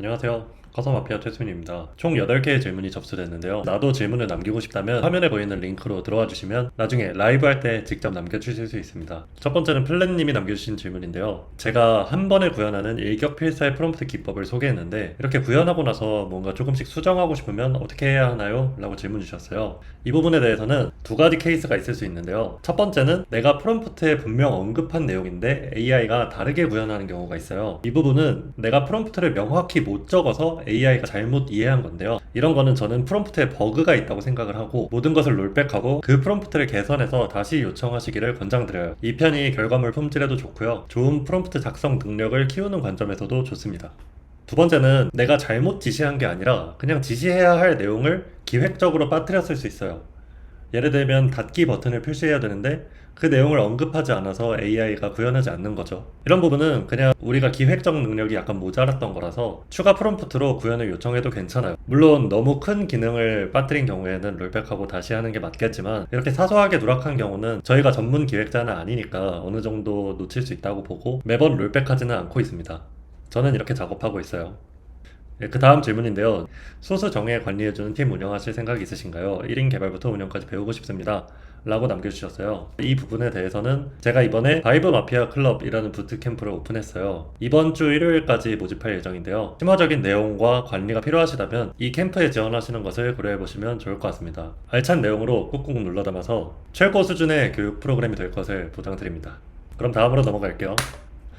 안녕하세요. 커서마피아 최순입니다. 총 8개의 질문이 접수됐는데요. 나도 질문을 남기고 싶다면 화면에 보이는 링크로 들어와 주시면 나중에 라이브 할 때 직접 남겨주실 수 있습니다. 첫 번째는 플랜님이 남겨주신 질문인데요. 제가 한 번에 구현하는 일격필사의 프롬프트 기법을 소개했는데 이렇게 구현하고 나서 뭔가 조금씩 수정하고 싶으면 어떻게 해야 하나요? 라고 질문 주셨어요. 이 부분에 대해서는 두 가지 케이스가 있을 수 있는데요. 첫 번째는 내가 프롬프트에 분명 언급한 내용인데 AI가 다르게 구현하는 경우가 있어요. 이 부분은 내가 프롬프트를 명확히 못 적어서 AI가 잘못 이해한 건데요. 이런 거는 저는 프롬프트에 버그가 있다고 생각을 하고 모든 것을 롤백하고 그 프롬프트를 개선해서 다시 요청하시기를 권장드려요. 이 편이 결과물 품질에도 좋고요. 좋은 프롬프트 작성 능력을 키우는 관점에서도 좋습니다. 두 번째는 내가 잘못 지시한 게 아니라 그냥 지시해야 할 내용을 기획적으로 빠뜨렸을 수 있어요. 예를 들면 닫기 버튼을 표시해야 되는데 그 내용을 언급하지 않아서 AI가 구현하지 않는 거죠. 이런 부분은 그냥 우리가 기획적 능력이 약간 모자랐던 거라서 추가 프롬프트로 구현을 요청해도 괜찮아요. 물론 너무 큰 기능을 빠뜨린 경우에는 롤백하고 다시 하는 게 맞겠지만 이렇게 사소하게 누락한 경우는 저희가 전문 기획자는 아니니까 어느 정도 놓칠 수 있다고 보고 매번 롤백하지는 않고 있습니다. 저는 이렇게 작업하고 있어요. 네, 그 다음 질문인데요. 소수 정예 관리해주는 팀 운영하실 생각이 있으신가요? 1인 개발부터 운영까지 배우고 싶습니다. 라고 남겨주셨어요. 이 부분에 대해서는 제가 이번에 바이브 마피아 클럽이라는 부트캠프를 오픈했어요. 이번 주 일요일까지 모집할 예정인데요. 심화적인 내용과 관리가 필요하시다면 이 캠프에 지원하시는 것을 고려해보시면 좋을 것 같습니다. 알찬 내용으로 꾹꾹 눌러 담아서 최고 수준의 교육 프로그램이 될 것을 보장드립니다. 그럼 다음으로 넘어갈게요.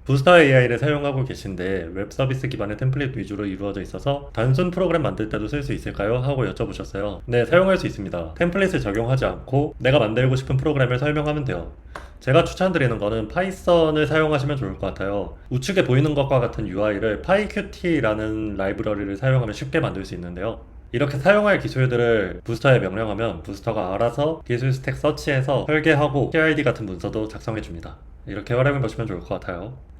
부스터 AI를 사용하고 계신데 웹 서비스 기반의 템플릿 위주로 이루어져 있어서 단순 프로그램 만들 때도 쓸 수 있을까요? 하고 여쭤보셨어요. 네, 사용할 수 있습니다. 템플릿을 적용하지 않고 내가 만들고 싶은 프로그램을 설명하면 돼요. 제가 추천드리는 거는 파이썬을 사용하시면 좋을 것 같아요. 우측에 보이는 것과 같은 UI를 PyQt라는 라이브러리를 사용하면 쉽게 만들 수 있는데요. 이렇게 사용할 기술들을 부스터에 명령하면 부스터가 알아서 기술 스택 서치해서 설계하고 PID 같은 문서도 작성해 줍니다. 이렇게 활용해 보시면 좋을 것 같아요.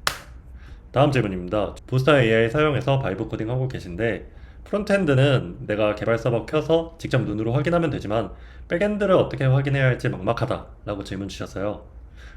다음 질문입니다. 부스터 AI 사용해서 바이브 코딩 하고 계신데 프론트엔드는 내가 개발 서버 켜서 직접 눈으로 확인하면 되지만 백엔드를 어떻게 확인해야 할지 막막하다 라고 질문 주셨어요.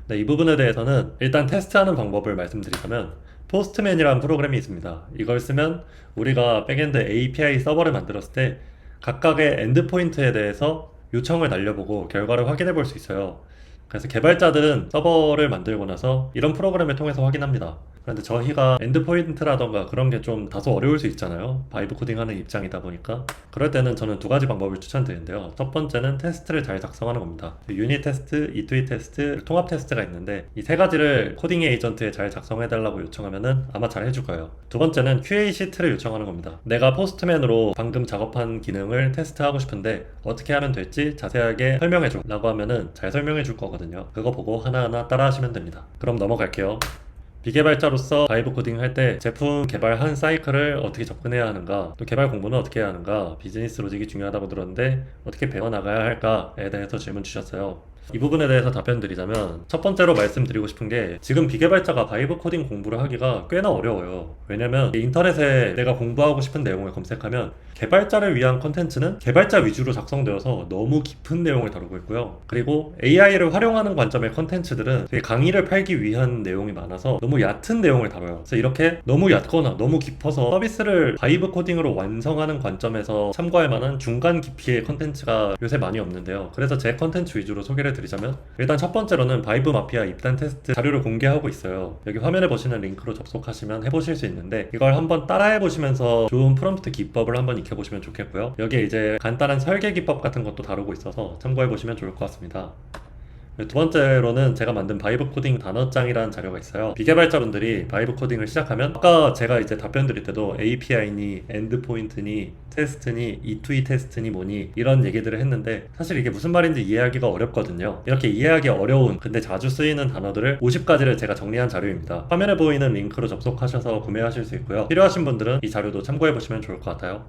네, 이 부분에 대해서는 일단 테스트하는 방법을 말씀드리자면 포스트맨이라는 프로그램이 있습니다. 이걸 쓰면 우리가 백엔드 API 서버를 만들었을 때 각각의 엔드포인트에 대해서 요청을 날려보고 결과를 확인해 볼 수 있어요. 그래서 개발자들은 서버를 만들고 나서 이런 프로그램을 통해서 확인합니다. 그런데 저희가 엔드포인트라던가 그런 게 좀 다소 어려울 수 있잖아요. 바이브 코딩 하는 입장이다 보니까. 그럴 때는 저는 두 가지 방법을 추천드리는데요. 첫 번째는 테스트를 잘 작성하는 겁니다. 유닛 테스트, E2E 테스트, 통합 테스트가 있는데 이 세 가지를 코딩 에이전트에 잘 작성해달라고 요청하면은 아마 잘 해줄 거예요. 두 번째는 QA 시트를 요청하는 겁니다. 내가 포스트맨으로 방금 작업한 기능을 테스트하고 싶은데 어떻게 하면 될지 자세하게 설명해줘 라고 하면은 잘 설명해 줄 거거든요. 그거 보고 하나하나 따라 하시면 됩니다. 그럼 넘어갈게요. 비개발자로서 바이브 코딩 할 때 제품 개발 한 사이클을 어떻게 접근해야 하는가, 또 개발 공부는 어떻게 해야 하는가, 비즈니스 로직이 중요하다고 들었는데 어떻게 배워나가야 할까에 대해서 질문 주셨어요. 이 부분에 대해서 답변 드리자면 첫 번째로 말씀드리고 싶은 게 지금 비개발자가 바이브 코딩 공부를 하기가 꽤나 어려워요. 왜냐면 인터넷에 내가 공부하고 싶은 내용을 검색하면 개발자를 위한 컨텐츠는 개발자 위주로 작성되어서 너무 깊은 내용을 다루고 있고요. 그리고 AI를 활용하는 관점의 컨텐츠들은 강의를 팔기 위한 내용이 많아서 너무 얕은 내용을 다뤄요. 그래서 이렇게 너무 얕거나 너무 깊어서 서비스를 바이브 코딩으로 완성하는 관점에서 참고할 만한 중간 깊이의 컨텐츠가 요새 많이 없는데요. 그래서 제 컨텐츠 위주로 소개를 드리자면 일단 첫 번째로는 바이브 마피아 입단 테스트 자료를 공개하고 있어요. 여기 화면에 보시는 링크로 접속하시면 해보실 수 있는데 이걸 한번 따라해 보시면서 좋은 프롬프트 기법을 한번 익혀 보시면 좋겠고요. 여기에 이제 간단한 설계 기법 같은 것도 다루고 있어서 참고해 보시면 좋을 것 같습니다. 두 번째로는 제가 만든 바이브 코딩 단어장이라는 자료가 있어요. 비개발자분들이 바이브 코딩을 시작하면 아까 제가 이제 답변 드릴 때도 API니 엔드포인트니 테스트니 E2E 테스트니 뭐니 이런 얘기들을 했는데 사실 이게 무슨 말인지 이해하기가 어렵거든요. 이렇게 이해하기 어려운 근데 자주 쓰이는 단어들을 50가지를 제가 정리한 자료입니다. 화면에 보이는 링크로 접속하셔서 구매하실 수 있고요. 필요하신 분들은 이 자료도 참고해 보시면 좋을 것 같아요.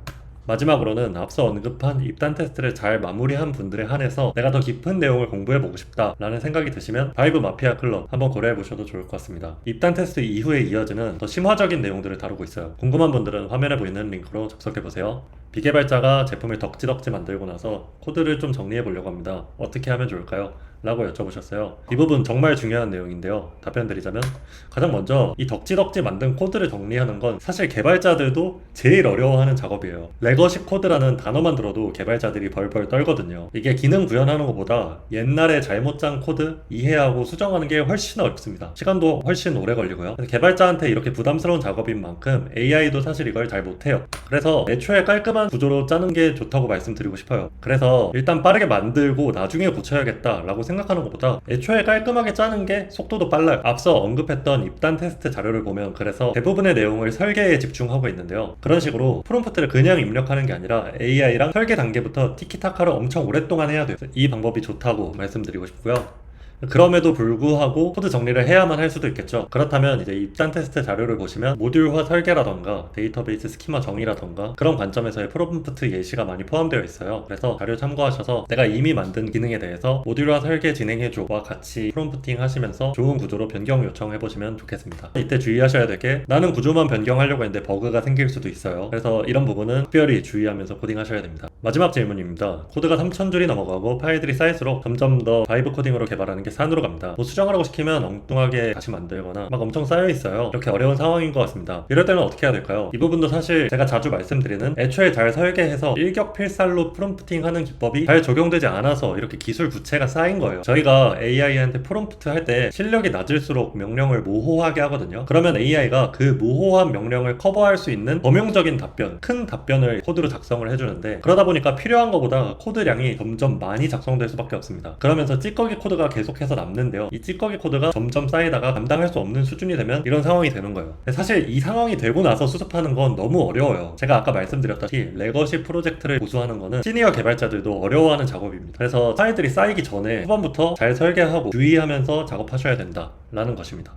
마지막으로는 앞서 언급한 입단 테스트를 잘 마무리한 분들에 한해서 내가 더 깊은 내용을 공부해보고 싶다라는 생각이 드시면 바이브 마피아 클럽 한번 고려해보셔도 좋을 것 같습니다. 입단 테스트 이후에 이어지는 더 심화적인 내용들을 다루고 있어요. 궁금한 분들은 화면에 보이는 링크로 접속해보세요. 비개발자가 제품을 덕지덕지 만들고 나서 코드를 좀 정리해 보려고 합니다. 어떻게 하면 좋을까요? 라고 여쭤보셨어요. 이 부분 정말 중요한 내용인데요. 답변 드리자면 가장 먼저 이 덕지덕지 만든 코드를 정리하는 건 사실 개발자들도 제일 어려워하는 작업이에요. 레거시 코드라는 단어만 들어도 개발자들이 벌벌 떨거든요. 이게 기능 구현하는 것보다 옛날에 잘못 짠 코드 이해하고 수정하는 게 훨씬 어렵습니다. 시간도 훨씬 오래 걸리고요. 개발자한테 이렇게 부담스러운 작업인 만큼 AI도 사실 이걸 잘 못해요. 그래서 애초에 깔끔한 구조로 짜는 게 좋다고 말씀드리고 싶어요. 그래서 일단 빠르게 만들고 나중에 고쳐야겠다라고 생각하는 것보다 애초에 깔끔하게 짜는 게 속도도 빨라요. 앞서 언급했던 입단 테스트 자료를 보면 그래서 대부분의 내용을 설계에 집중하고 있는데요. 그런 식으로 프롬프트를 그냥 입력하는 게 아니라 AI랑 설계 단계부터 티키타카를 엄청 오랫동안 해야 돼요. 이 방법이 좋다고 말씀드리고 싶고요. 그럼에도 불구하고 코드 정리를 해야만 할 수도 있겠죠. 그렇다면 이제 입단 테스트 자료를 보시면 모듈화 설계라던가 데이터베이스 스키마 정의라던가 그런 관점에서의 프롬프트 예시가 많이 포함되어 있어요. 그래서 자료 참고하셔서 내가 이미 만든 기능에 대해서 모듈화 설계 진행해줘와 같이 프롬프팅 하시면서 좋은 구조로 변경 요청해 보시면 좋겠습니다. 이때 주의하셔야 될 게 나는 구조만 변경하려고 했는데 버그가 생길 수도 있어요. 그래서 이런 부분은 특별히 주의하면서 코딩하셔야 됩니다. 마지막 질문입니다. 코드가 3000줄이 넘어가고 파일들이 쌓일수록 점점 더 바이브 코딩으로 개발하는 게 산으로 갑니다. 뭐 수정하라고 시키면 엉뚱하게 다시 만들거나 막 엄청 쌓여 있어요. 이렇게 어려운 상황인 것 같습니다. 이럴 때는 어떻게 해야 될까요? 이 부분도 사실 제가 자주 말씀드리는 애초에 잘 설계해서 일격필살로 프롬프팅 하는 기법이 잘 적용되지 않아서 이렇게 기술 부채가 쌓인 거예요. 저희가 AI한테 프롬프트 할 때 실력이 낮을수록 명령을 모호하게 하거든요. 그러면 AI가 그 모호한 명령을 커버할 수 있는 범용적인 답변, 큰 답변을 코드로 작성을 해주는데 그러다 보니까 필요한 것보다 코드량이 점점 많이 작성될 수밖에 없습니다. 그러면서 찌꺼기 코드가 계속 해서 남는데요. 이 찌꺼기 코드가 점점 쌓이다가 감당할 수 없는 수준이 되면 이런 상황이 되는 거예요. 사실 이 상황이 되고 나서 수습하는 건 너무 어려워요. 제가 아까 말씀드렸다시피 레거시 프로젝트를 고수하는 거는 시니어 개발자들도 어려워하는 작업입니다. 그래서 파일들이 쌓이기 전에 후반부터 잘 설계하고 주의하면서 작업하셔야 된다라는 것입니다.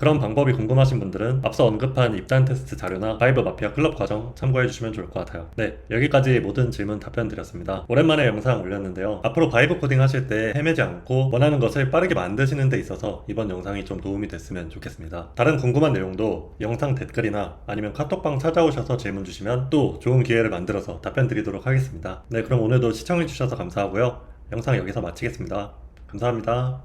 그런 방법이 궁금하신 분들은 앞서 언급한 입단 테스트 자료나 바이브 마피아 클럽 과정 참고해 주시면 좋을 것 같아요. 네, 여기까지 모든 질문 답변 드렸습니다. 오랜만에 영상 올렸는데요. 앞으로 바이브 코딩 하실 때 헤매지 않고 원하는 것을 빠르게 만드시는 데 있어서 이번 영상이 좀 도움이 됐으면 좋겠습니다. 다른 궁금한 내용도 영상 댓글이나 아니면 카톡방 찾아오셔서 질문 주시면 또 좋은 기회를 만들어서 답변 드리도록 하겠습니다. 네, 그럼 오늘도 시청해 주셔서 감사하고요. 영상 여기서 마치겠습니다. 감사합니다.